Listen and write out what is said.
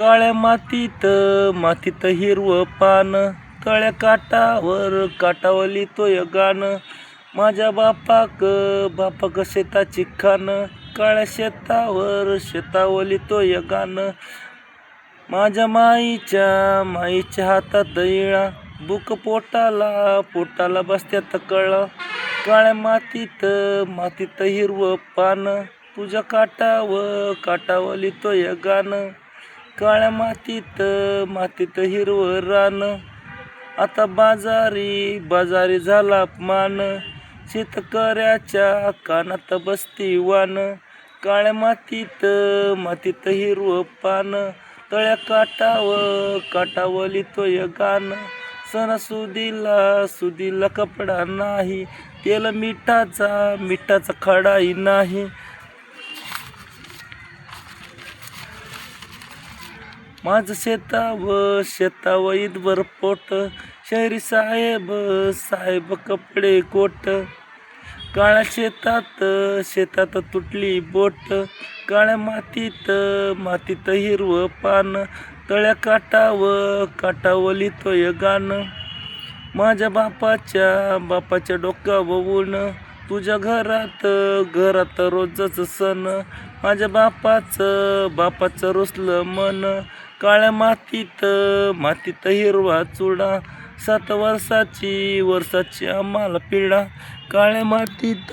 काळ्या मातीत मातीत हिरवं पान. तळ्या काटावर काटावली तो गाण. माझ्या बापाक बापाक शेताची खान काळ्या शेतावर शेतावली तो गाण. माझ्या माईच्या माईच्या हातात इळा. बुक पोटाला पोटाला बसत्यात कळा. काळ्या मातीत मातीत हिरवं पान. तुझ्या काटाव काटावली तो गाण. काळ्या मातीत मातीत हिरवं रान. आता बाजारी बाजारी झाला अपमान. शेतकऱ्याच्या कानात बसती वान. काळ्या मातीत मातीत हिरवं पान. तळ्या काटाव काटावली तोय गाण सणासुदीला सुदीला कपडा नाही. तेल मिठाचा मिठाचा खडाही नाही. माझं शेताव शेताव ईदभर पोट. शहरी साहेब साहेब कपडे कोट. काळ्या शेतात शेतात तुटली बोट. काळ्या मातीत मातीत हिरवं पान. तळ्या काटाव काटाव लिहितोय गाण. माझ्या बापाच्या बापाच्या डोक्यावरून तुझ्या घरात घरात रोजच सण. माझ्या बापाचं बापाचं रुसलं मन. काळ्या मातीत मातीत हिरवा चुडा सात वर्षाची वर्षाची आम्हाला पिढा. काळ्या मातीत.